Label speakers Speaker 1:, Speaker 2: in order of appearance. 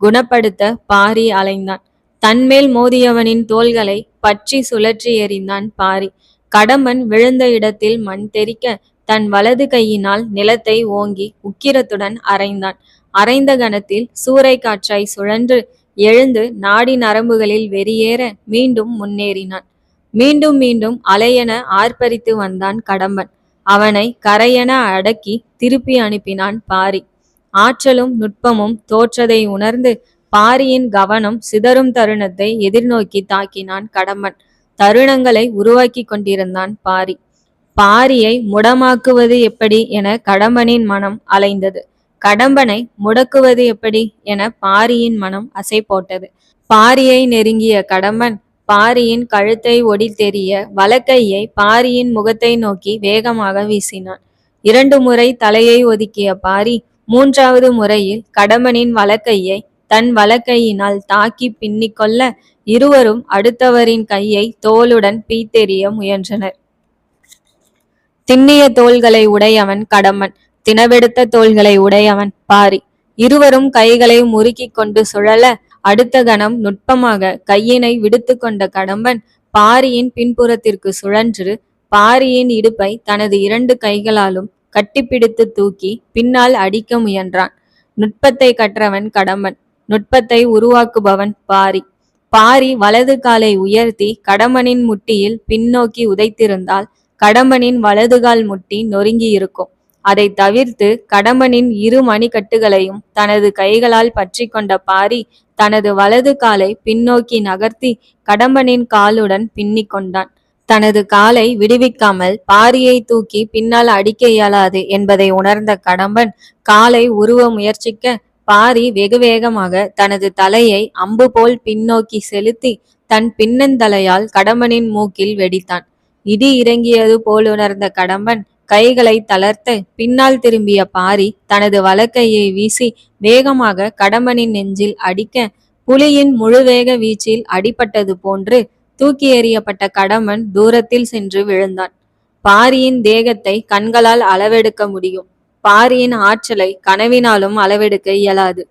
Speaker 1: குணப்படுத்த பாரி அலைந்தான். தன்மேல் மோதியவனின் தோள்களை பற்றி சுழற்றி எறிந்தான் பாரி. கடம்பன் விழுந்த இடத்தில் மண் தெறிக்க தன் வலது கையினால் நிலத்தை ஓங்கி உக்கிரத்துடன் அரைந்தான். அரைந்த கணத்தில் சூறை காற்றாய் சுழன்று எழுந்து நாடி நரம்புகளில் வெறியேற மீண்டும் முன்னேறினான். மீண்டும் மீண்டும் அலையென ஆர்ப்பரித்து வந்தான் கடம்பன். அவனை கரையென அடக்கி திருப்பி அனுப்பினான் பாரி. ஆற்றலும் நுட்பமும் தோற்றதை உணர்ந்து பாரியின் கவனம் சிதறும் தருணத்தை எதிர்நோக்கி தாக்கினான் கடம்பன் தருணங்களை உருவாக்கி கொண்டிருந்தான் பாரி. பாரியை முடமாக்குவது எப்படி என கடம்பனின் மனம் அலைந்தது. கடம்பனை முடக்குவது எப்படி என பாரியின் மனம் அசை போட்டது பாரியை நெருங்கிய கடம்பன் பாரியின் கழுத்தை ஒடித்தெறிய வலக்கையை பாரியின் முகத்தை நோக்கி வேகமாக வீசினான். இரண்டு முறை தலையை ஒதுக்கிய பாரி மூன்றாவது முறையில் கடம்பனின் வலக்கையை தன் வலக்கையினால் தாக்கி பின்னிக்கொள்ள இருவரும் அடுத்தவரின் கையை தோளுடன் பீத்தெறிய முயன்றனர். திண்ணிய தோள்களை உடையவன் கடம்பன் தினவெடுத்த தோள்களை உடையவன் பாரி. இருவரும் கைகளை முறுக்கிக் கொண்டு சுழல அடுத்த கணம் நுட்பமாக கையினை விடுத்து கொண்ட கடம்பன் பாரியின் பின்புறத்திற்கு சுழன்று பாரியின் இடுப்பை தனது இரண்டு கைகளாலும் கட்டிப்பிடித்து தூக்கி பின்னால் அடிக்க முயன்றான். நுட்பத்தை கற்றவன் கடம்பன் நுட்பத்தை உருவாக்குபவன் பாரி. பாரி வலது காலை உயர்த்தி கடம்பனின் முட்டியில் பின்னோக்கி உதைத்திருந்தால் கடம்பனின் வலதுகால் முட்டி நொறுங்கி இருக்கும். அதை தவிர்த்து கடம்பனின் இரு மணிக்கட்டுகளையும் தனது கைகளால் பற்றி கொண்ட பாரி தனது வலது காலை பின்னோக்கி நகர்த்தி கடம்பனின் காலுடன் பின்னிக் கொண்டான். தனது காலை விடுவிக்காமல் பாரியை தூக்கி பின்னால் அடிக்க இயலாது என்பதை உணர்ந்த கடம்பன் காலை உருவ முயற்சிக்க பாரி வெகு வேகமாக தனது தலையை அம்பு போல் பின்னோக்கி செலுத்தி தன் பின்னந்தலையால் கடம்பனின் மூக்கில் வெடித்தான். இடி இறங்கியது போலுணர்ந்த கடம்பன் கைகளை தளர்த்த பின்னால் திரும்பிய பாரி தனது வலக்கையை வீசி வேகமாக கடம்பனின் நெஞ்சில் அடிக்க புலியின் முழுவேக வீச்சில் அடிபட்டது போன்று தூக்கி எறியப்பட்ட கடமன் தூரத்தில் சென்று விழுந்தான். பாரியின் தேகத்தை கண்களால் அளவெடுக்க முடியும். பாரியின் ஆற்றலை கனவினாலும் அளவெடுக்க இயலாது.